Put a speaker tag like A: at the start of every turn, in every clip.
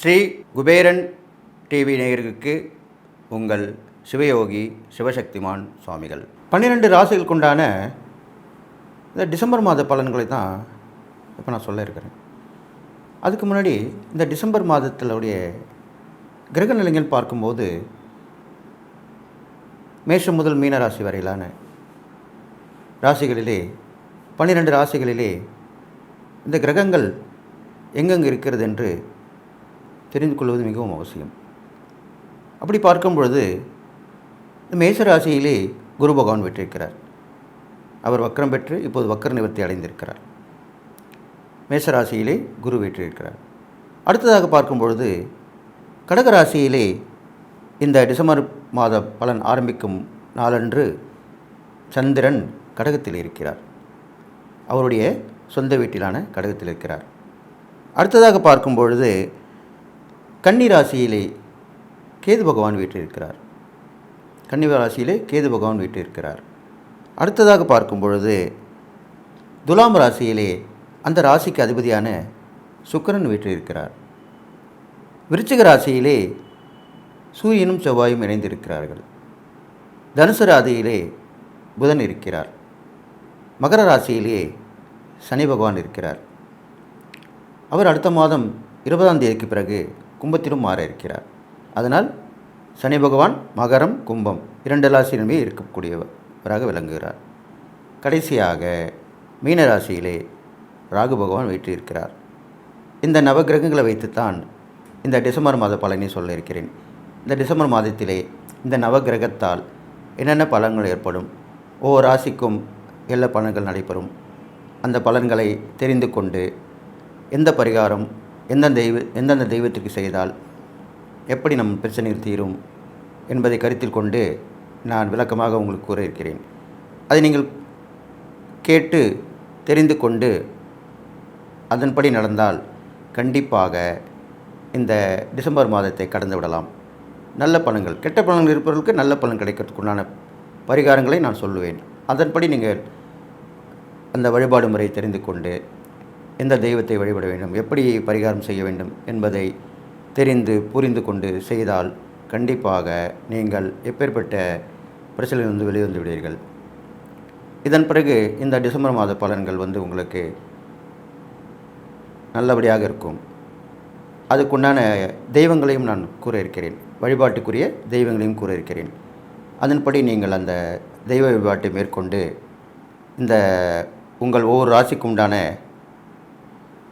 A: Sri Kuberan TV நேயர்களுக்கு உங்கள் சிவயோகி சிவசக்திமான் சுவாமிகள். பன்னிரெண்டு ராசிகளுக்கு உண்டான இந்த டிசம்பர் மாத பலன்களை தான் இப்போ நான் சொல்ல இருக்கிறேன். அதுக்கு முன்னாடி இந்த டிசம்பர் மாதத்திலுடைய கிரக நிலைகள் பார்க்கும்போது மேஷம் முதல் மீன ராசி வரையிலான ராசிகளிலே பன்னிரெண்டு ராசிகளிலே இந்த கிரகங்கள் எங்கெங்கு இருக்கிறது என்று தெரிந்து கொள்வது மிகவும் அவசியம். அப்படி பார்க்கும் பொழுது மேச ராசியிலே குரு பகவான் பெற்றிருக்கிறார் அவர் வக்கரம் பெற்று இப்போது வக்கர நிவர்த்தி அடைந்திருக்கிறார். மேச ராசியிலே குரு வெற்றிருக்கிறார். அடுத்ததாக பார்க்கும் பொழுது கடக ராசியிலே இந்த டிசம்பர் மாத பலன் ஆரம்பிக்கும் நாளன்று சந்திரன் கடகத்தில் இருக்கிறார். அவருடைய சொந்த வீட்டிலான கடகத்தில் இருக்கிறார். அடுத்ததாக பார்க்கும் பொழுது கன்னி ராசியிலே கேது பகவான் வீற்றிருக்கிறார். கன்னி ராசியிலே கேது பகவான் வீற்றிருக்கிறார். அடுத்ததாக பார்க்கும் பொழுது துலாம் ராசியிலே அந்த ராசிக்கு அதிபதியான சுக்கிரன் வீற்றிருக்கிறார். விருச்சிக ராசியிலே சூரியனும் செவ்வாயும் இணைந்திருக்கிறார்கள். தனுசு ராசியிலே புதன் இருக்கிறார். மகர ராசியிலே சனி பகவான் இருக்கிறார். அவர் அடுத்த மாதம் இருபதாம் தேதிக்கு பிறகு கும்பத்திலும் மாற இருக்கிறார். அதனால் சனி பகவான் மகரம் கும்பம் இரண்டு ராசியிலுமே இருக்கக்கூடியவராக விளங்குகிறார். கடைசியாக மீன ராசியிலே ராகு பகவான் வீற்றிருக்கிறார் இந்த நவகிரகங்களை வைத்துத்தான் இந்த டிசம்பர் மாத பலனை சொல்ல இருக்கிறேன். இந்த டிசம்பர் மாதத்திலே இந்த நவகிரகத்தால் என்னென்ன பலன்கள் ஏற்படும்? ஒவ்வொரு ராசிக்கும் எல்லா பலன்கள் நடைபெறும். அந்த பலன்களை தெரிந்து கொண்டு எந்த பரிகாரம் எந்தெந்த தெய்வ எந்தெந்த தெய்வத்திற்கு செய்தால் எப்படி நம் பிரச்சனைகள் தீரும் என்பதை கருத்தில் கொண்டு நான் விளக்கமாக உங்களுக்கு கூற இருக்கிறேன். அதை நீங்கள் கேட்டு தெரிந்து கொண்டு அதன்படி நடந்தால் கண்டிப்பாக இந்த டிசம்பர் மாதத்தை கடந்து விடலாம். நல்ல பலன்கள் கெட்ட பலன்கள் இருப்பவர்களுக்கு நல்ல பலன் கிடைக்கிறதுக்குண்டான பரிகாரங்களை நான் சொல்லுவேன். அதன்படி நீங்கள் அந்த வழிபாடு முறை தெரிந்து கொண்டு எந்த தெய்வத்தை வழிபட வேண்டும் எப்படி பரிகாரம் செய்ய வேண்டும் என்பதை தெரிந்து புரிந்து கொண்டு செய்தால் கண்டிப்பாக நீங்கள் எப்பேற்பட்ட பிரச்சனையிலிருந்து வெளிவந்து விடுவீர்கள். இதன் பிறகு இந்த டிசம்பர் மாத பலன்கள் வந்து உங்களுக்கு நல்லபடியாக இருக்கும். அதுக்குண்டான தெய்வங்களையும் நான் கூற இருக்கிறேன் வழிபாட்டுக்குரிய தெய்வங்களையும் கூற இருக்கிறேன் அதன்படி நீங்கள் அந்த தெய்வ வழிபாட்டை மேற்கொண்டு இந்த உங்கள் ஒவ்வொரு ராசிக்கு உண்டான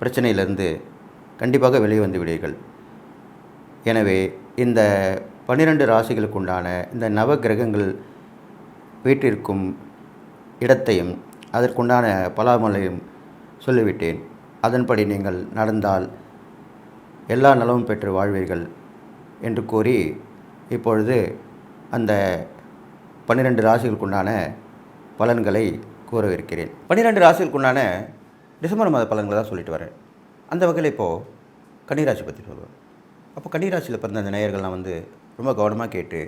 A: பிரச்சனையிலிருந்து கண்டிப்பாக வெளியே வந்து விடுவீர்கள். எனவே இந்த பன்னிரண்டு ராசிகளுக்கு உண்டான இந்த நவ கிரகங்கள் வீட்டிற்கும் இடத்தையும் அதற்குண்டான பலாமலையும் சொல்லிவிட்டேன். அதன்படி நீங்கள் நடந்தால் எல்லா நலமும் பெற்று வாழ்வீர்கள் என்று கூறி இப்பொழுது அந்த பன்னிரெண்டு ராசிகளுக்குண்டான பலன்களை கூறவிருக்கிறேன். பன்னிரெண்டு ராசிகளுக்குண்டான டிசம்பர் மாத பலன்களை தான் சொல்லிட்டு வரேன். அந்த வகையில் இப்போது கன்னிராசி பற்றி சொல்லுவேன் அப்போ கன்னிராசியில் பிறந்த அந்த நேயர்கள்லாம் வந்து ரொம்ப கவனமாக கேட்டு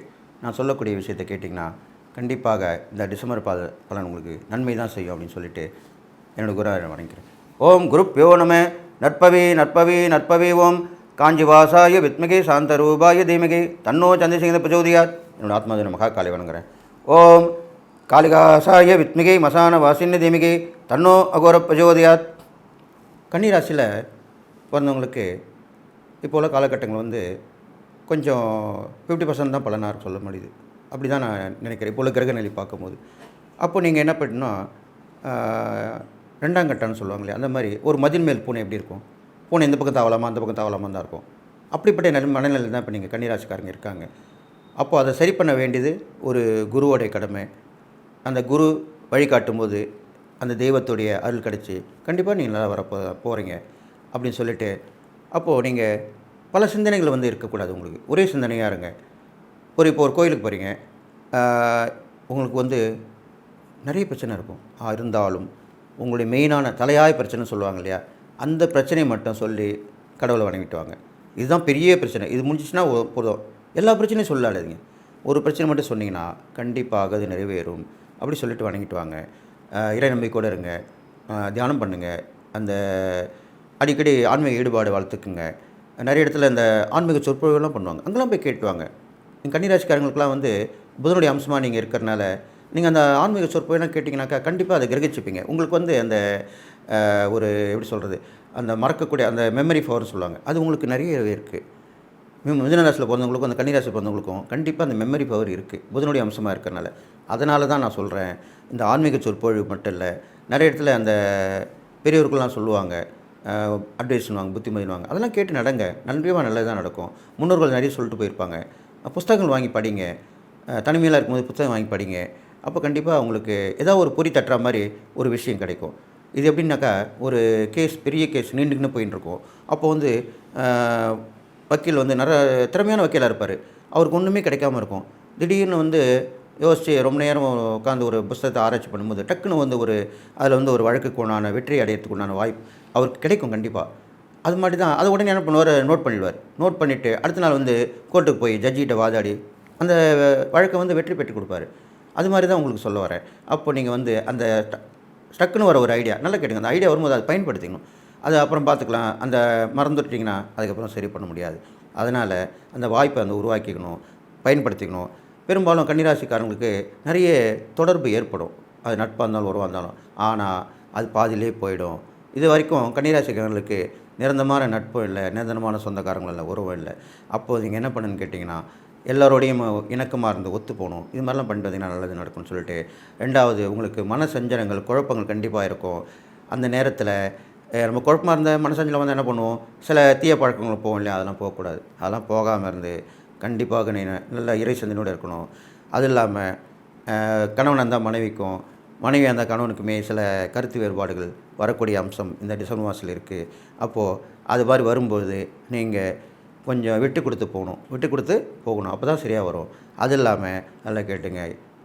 A: நான் சொல்லக்கூடிய விஷயத்தை கேட்டிங்கன்னா கண்டிப்பாக இந்த டிசம்பர் பாத பலன் உங்களுக்கு நன்மை தான் செய்யும் அப்படின்னு சொல்லிட்டு என்னோடய குரு வணங்கிறேன் ஓம் குருப் யோ நம நட்பவி நட்பவி நற்பவி ஓம். காஞ்சிவாசாய வித்மகி சாந்த ரூபாய தீமகி. தன்னோ சந்திரசேகர பிரச்சோதியார் என்னோட ஆத்மாதின மகா காலை வணங்குறேன். ஓம் காளிகாசாய வித்மிகை மசான வாசின்ய தேமிகை தன்னோ அகோர பிரச்சோதியாத் கன்னிராசியில் பிறந்தவங்களுக்கு இப்போ உள்ள காலகட்டங்கள் வந்து கொஞ்சம் ஃபிஃப்டி பர்சன்ட் தான் பலனாக சொல்ல முடியுது. அப்படி தான் நான் நினைக்கிறேன். இப்போ உள்ள கிரக நிலை பார்க்கும்போது. அப்போ நீங்கள் என்ன பண்ணணும் ரெண்டாம் கட்டம்னு சொல்லுவாங்க இல்லையா? அந்த மாதிரி ஒரு மதில் மேல் பூனை எப்படி இருக்கும்? பூனை இந்த பக்கம் தாவலாமா அந்த பக்கம் தாவலாமா தான் இருக்கும். அப்படிப்பட்ட நிலை மனநிலை தான் இப்போ நீங்கள் கன்னிராசிக்காரங்க இருக்காங்க. அப்போது அதை சரி பண்ண வேண்டியது ஒரு குருவோடைய கடமை. அந்த குரு வழிகாட்டும் போது அந்த தெய்வத்துடைய அருள் கிடச்சி கண்டிப்பாக நீங்கள் நல்லா வரப்போ போகிறீங்க அப்படின்னு சொல்லிட்டு அப்போது நீங்கள் பல சிந்தனைகள் வந்து இருக்கக்கூடாது உங்களுக்கு. ஒரே சிந்தனையாக இருங்க. ஒரு இப்போ ஒரு கோயிலுக்கு போகிறீங்க உங்களுக்கு வந்து நிறைய பிரச்சனை இருக்கும். ஆ, இருந்தாலும் உங்களுடைய மெயினான தலையாய பிரச்சனை சொல்லுவாங்க இல்லையா? அந்த பிரச்சனையை மட்டும் சொல்லி கடவுளை வணங்கிட்டு வாங்க. இதுதான் பெரிய பிரச்சனை. இது முடிஞ்சிச்சுன்னா போதும். எல்லா பிரச்சனையும் சொல்லாதீங்க. ஒரு பிரச்சனை மட்டும் சொன்னீங்கன்னா கண்டிப்பாக அது நிறைவேறும். அப்படி சொல்லிட்டு வணங்கிட்டு வாங்க. இறை நம்பிக்கையோடு இருங்க. தியானம் பண்ணுங்கள் அந்த அடிக்கடி ஆன்மீக ஈடுபாடு வளர்த்துக்குங்க. நிறைய இடத்துல இந்த ஆன்மீக சொற்பொழிவுலாம் பண்ணுவாங்க. அங்கெல்லாம் போய் கேட்டுவாங்க நீங்கள் கன்னிராசிக்காரங்களுக்குலாம் வந்து புதனுடைய அம்சமாக நீங்கள் இருக்கிறனால நீங்கள் அந்த ஆன்மீக சொற்பொழிலாம் கேட்டிங்கனாக்கா கண்டிப்பாக அதை கிரகிச்சுப்பீங்க. உங்களுக்கு வந்து அந்த ஒரு எப்படி சொல்கிறது அந்த மறக்கக்கூடிய அந்த மெமரி ஃபவர்னு சொல்லுவாங்க. அது உங்களுக்கு நிறைய இருக்குது மிதனராசியில் பிறந்தவங்களுக்கும் அந்த கன்னிராசியில் பிறந்தவங்களுக்கும் கண்டிப்பாக அந்த மெமரி பவர் இருக்குது புதனுடைய அம்சமாக இருக்கிறனால அதனால தான் நான் சொல்கிறேன் இந்த ஆன்மீக சொற்பொழிவு மட்டும் இல்லை. நிறைய இடத்துல அந்த பெரியவர்கள்லாம் சொல்லுவாங்க. அட்வைஸ் பண்ணுவாங்க புத்திமதிவாங்க அதெல்லாம் கேட்டு நடங்க. நன்றியமாக நல்லதாக நடக்கும். முன்னோர்கள் நிறைய சொல்லிட்டு போயிருப்பாங்க. புஸ்தகங்கள் வாங்கி படிங்க. தனிமையில் இருக்கும்போது புத்தகம் வாங்கி படிங்க. அப்போ கண்டிப்பாக உங்களுக்கு ஏதாவது ஒரு பொறி தட்டுற மாதிரி ஒரு விஷயம் கிடைக்கும். இது எப்படின்னாக்கா ஒரு கேஸ் பெரிய கேஸ் நீண்டுக்கின்னு போயின்னு இருக்கும். அப்போ வந்து வக்கீல் வந்து நிறைய திறமையான வக்கீலாக இருப்பார். அவருக்கு ஒன்றுமே கிடைக்காம இருக்கும். திடீர்னு வந்து யோசித்து ரொம்ப நேரம் உட்காந்து ஒரு புஸ்தகத்தை ஆராய்ச்சி பண்ணும்போது டக்குன்னு வந்து ஒரு அதில் வந்து ஒரு வழக்குக்கு உண்டான வெற்றி அடையிறதுக்கு உண்டான வாய்ப்பு அவருக்கு கிடைக்கும் கண்டிப்பாக அது மாதிரி தான் அதை உடனே என்ன பண்ணுவார்? நோட் பண்ணிடுவார். நோட் பண்ணிவிட்டு அடுத்த நாள் வந்து கோர்ட்டுக்கு போய் ஜட்ஜிகிட்ட வாதாடி அந்த வழக்கை வந்து வெற்றி பெற்று கொடுப்பாரு. அது மாதிரி தான் உங்களுக்கு சொல்ல வரேன். அப்போ நீங்கள் வந்து அந்த டக்குன்னு வர ஒரு ஐடியா நல்லா கேட்டுங்க அந்த ஐடியா வரும்போது அதை பயன்படுத்திக்கணும். அது அப்புறம் பார்த்துக்கலாம். அந்த மறந்துட்டிங்கன்னா அதுக்கப்புறம் சரி பண்ண முடியாது. அதனால் அந்த வாய்ப்பை அந்த உருவாக்கிக்கணும் பயன்படுத்திக்கணும். பெரும்பாலும் கன்னிராசிக்காரங்களுக்கு நிறைய தொடர்பு ஏற்படும். அது நட்பாக இருந்தாலும் உறவாக இருந்தாலும். ஆனால் அது பாதியிலே போயிடும். இது வரைக்கும் கன்னிராசிக்காரங்களுக்கு நிரந்தரமான நட்பும் இல்லை நிரந்தரமான சொந்தக்காரங்களும் இல்லை உறவும் இல்லை. அப்போது நீங்கள் என்ன பண்ணுன்னு கேட்டிங்கன்னா எல்லாரோடையும் இணக்கமாக இருந்து ஒத்து போகணும். இது மாதிரிலாம் பண்ணிட்டு வந்தீங்கன்னா நல்லது நடக்கும்னு சொல்லிட்டு ரெண்டாவது உங்களுக்கு மன சஞ்சலங்கள் குழப்பங்கள் கண்டிப்பாக இருக்கும். அந்த நேரத்தில் நம்ம குழப்பமாக இருந்த மனசஞ்சலம் வந்து என்ன பண்ணுவோம்? சில தீய பழக்கங்கள் போவோம் இல்லையா? அதெல்லாம் போகக்கூடாது. அதெல்லாம் போகாமல் இருந்து கண்டிப்பாக நீ நல்லா இறை சிந்தனையோடு இருக்கணும். அது இல்லாமல் கணவன் இருந்தால் மனைவிக்கும் மனைவி அந்த கணவனுக்குமே சில கருத்து வேறுபாடுகள் வரக்கூடிய அம்சம் இந்த டிசம்பர் மாதத்தில் இருக்குது அப்போது அது மாதிரி வரும்போது நீங்கள் கொஞ்சம் விட்டு கொடுத்து போகணும். விட்டு கொடுத்து போகணும். அப்போ தான் சரியாக வரும். அது இல்லாமல் நல்லா கேட்டுங்க.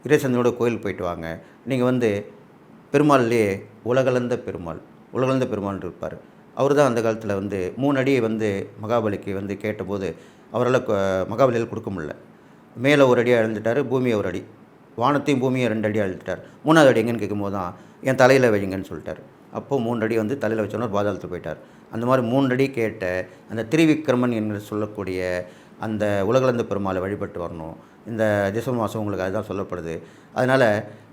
A: இறைசந்தனோட கோயிலுக்கு போயிட்டு வாங்க. நீங்கள் வந்து பெருமாள்லேயே உலகளந்த பெருமாள். உலகளந்த பெருமான் இருப்பார். அவர் தான் அந்த காலத்தில் வந்து மூணு அடியை வந்து மகாபலிக்கு வந்து கேட்டபோது அவரால் மகாபலியில் கொடுக்க முடியல. மேலே ஒரு அடியாக இழந்துட்டார் பூமியை ஒரு அடி. வானத்தையும் பூமியை ரெண்டு அடியாக இழுத்துட்டார். மூணாவது அடி எங்கன்னு கேட்கும்போது தான் என் தலையில் வைங்கன்னு சொல்லிட்டார். அப்போது மூணு அடி வந்து தலையில் வச்சோன்னா பாதாளத்துக்கு போயிட்டார். அந்த மாதிரி மூன்று அடி கேட்ட அந்த திருவிக்ரமன் என்று சொல்லக்கூடிய அந்த உலகளந்த பெருமாளை வழிபட்டு வரணும். இந்த டிசம்பர் மாதம் உங்களுக்கு அதுதான் சொல்லப்படுது. அதனால்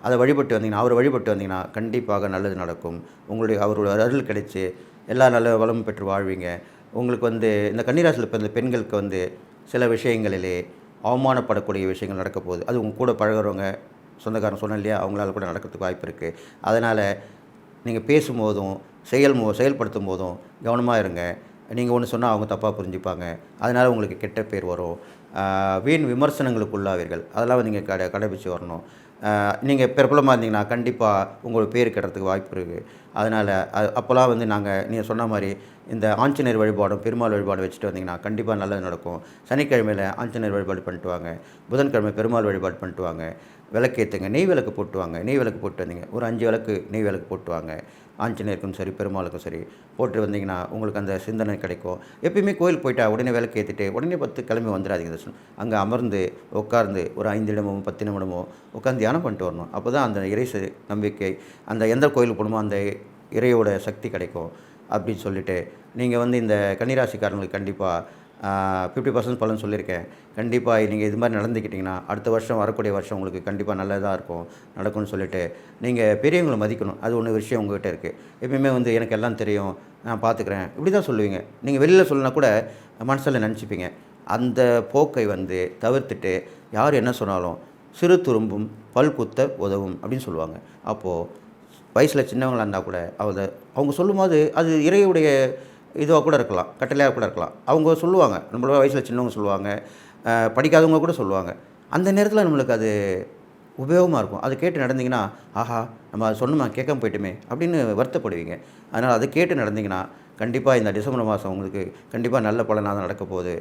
A: அதை வழிபட்டு வந்தீங்கன்னா அவரை வழிபட்டு வந்தீங்கன்னா கண்டிப்பாக நல்லது நடக்கும். உங்களுடைய அவருடைய அருள் கிடைச்சி எல்லா நல்ல வளமும் பெற்று வாழ்வீங்க. உங்களுக்கு வந்து இந்த கன்னிராசியில் பிறந்த பெண்களுக்கு வந்து சில விஷயங்களிலே அவமானப்படக்கூடிய விஷயங்கள் நடக்க போகுது. அது உங்க கூட பழகுறவங்க சொந்தக்காரன் சொன்னேன் இல்லையா? அவங்களால கூட நடக்கிறதுக்கு வாய்ப்பு இருக்குது அதனால் நீங்கள் பேசும்போதும் செயல் செயல்படுத்தும் போதும் கவனமாக இருங்க. நீங்கள் ஒன்று சொன்னால் அவங்க தப்பாக புரிஞ்சுப்பாங்க. அதனால் உங்களுக்கு கெட்ட பேர் வரும். வீண் விமர்சனங்களுக்கு உள்ளாவீர்கள். அதெல்லாம் நீங்கள் கடை கடைபிடிச்சு வரணும். நீங்கள் பிரபலமாக இருந்தீங்கன்னா கண்டிப்பாக உங்களுக்கு பேர் கெட்டுறதுக்கு வாய்ப்பு இருக்குது அதனால் அப்போல்லாம் வந்து நாங்கள் நீங்கள் சொன்ன மாதிரி இந்த ஆஞ்சநேயர் வழிபாடும் பெருமாள் வழிபாடும் வச்சுட்டு வந்தீங்கன்னா கண்டிப்பாக நல்லது நடக்கும். சனிக்கிழமையில் ஆஞ்சநேயர் வழிபாடு பண்ணிட்டு வாங்க. புதன்கிழமை பெருமாள் வழிபாடு பண்ணிட்டு வாங்க. விளக்கேற்றுங்க நெய் விளக்கு போட்டு வாங்க. நெய் விளக்கு போட்டு வந்தீங்க. ஒரு அஞ்சு விளக்கு நெய் விளக்கு போட்டு வாங்க. ஆஞ்சநேயருக்கும் சரி பெருமாளுக்கும் சரி போட்டு வந்தீங்கன்னா உங்களுக்கு அந்த சிந்தனை கிடைக்கும். எப்பயுமே கோயில் போயிட்டா உடனே விளக்கு ஏற்றிட்டு உடனே பத்து கிளம்பி வந்துடாதீங்க. தர்ஷன் அங்கே அமர்ந்து உட்கார்ந்து ஒரு ஐந்து நிமிடமோ பத்து நிமிடமோ உட்காந்து தியானம் பண்ணிட்டு வரணும். அப்போ தான் அந்த இறை நம்பிக்கை அந்த எந்த கோயிலுக்கு போகணுமோ அந்த இறையோட சக்தி கிடைக்கும். அப்படின்னு சொல்லிட்டு நீங்கள் வந்து இந்த கன்னிராசிக்காரங்களுக்கு கண்டிப்பாக ஃபிஃப்டி பர்சன்ட் பலன் சொல்லியிருக்கேன். கண்டிப்பாக நீங்கள் இது மாதிரி நடந்துக்கிட்டிங்கன்னா அடுத்த வருஷம் வரக்கூடிய வருஷம் உங்களுக்கு கண்டிப்பாக நல்லதாக இருக்கும் நடக்கும்னு சொல்லிட்டு நீங்கள் பெரியவங்களை மதிக்கணும். அது ஒன்று விஷயம் உங்கள்கிட்ட இருக்குது எப்பயுமே வந்து எனக்கு எல்லாம் தெரியும் நான் பார்த்துக்கிறேன் இப்படி தான் சொல்லுவீங்க. நீங்கள் வெளியில் சொல்லினா கூட மனசில் நினச்சிப்பீங்க. அந்த போக்கை வந்து தவிர்த்துட்டு யார் என்ன சொன்னாலும் சிறு துரும்பும் பல் குத்த உதவும் அப்படின்னு சொல்லுவாங்க. அப்போது வயசில் சின்னவங்களாக இருந்தால் கூட அவங்க அவங்க சொல்லும்போது அது இறையுடைய இதுவாக கூட இருக்கலாம் கட்டளையாக கூட இருக்கலாம். அவங்க சொல்லுவாங்க நம்மளோட வயசில் சின்னவங்க சொல்லுவாங்க படிக்காதவங்க கூட சொல்லுவாங்க. அந்த நேரத்தில் நம்மளுக்கு அது உபயோகமாக இருக்கும். அதை கேட்டு நடந்தீங்கன்னா ஆஹா நம்ம அதை சொன்னோமா கேட்காம போயிட்டுமே அப்படின்னு வருத்தப்படுவீங்க. அதனால் அதை கேட்டு நடந்தீங்கன்னா கண்டிப்பாக இந்த டிசம்பர் மாதம் உங்களுக்கு கண்டிப்பாக நல்ல பலனாக தான் நடக்க போகுது.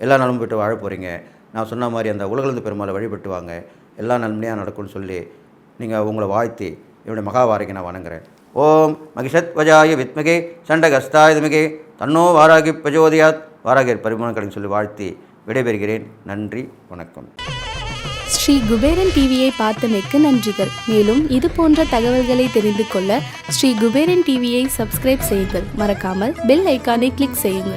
A: எல்லா நலமும் போய்ட்டு வாழ போகிறீங்க நான் சொன்ன மாதிரி அந்த உலகளந்து பெருமாளை வழிபட்டுவாங்க எல்லா நன்மையாக நடக்கும்னு சொல்லி நீங்கள் உங்களை வாழ்த்தி இவனுடைய மகாவாரைக்கு நான் வணங்குறேன். ஓம் மகிஷத்வஜாய வித்மகே சண்டகஸ்தாயத்மகே தன்னோ வாராகி பிரஜோதியாத். வாராகியர் பரிமாணம் சொல்லி வாழ்த்தி விடைபெறுகிறேன். நன்றி வணக்கம்.
B: ஸ்ரீ குபேரன் டிவியை பார்த்தமைக்கு நன்றிகள். மேலும் இது போன்ற தகவல்களை தெரிந்து கொள்ள ஸ்ரீ குபேரன் டிவியை சப்ஸ்கிரைப் செய்யுங்கள். மறக்காமல் பெல் ஐக்கானை கிளிக் செய்யுங்கள்.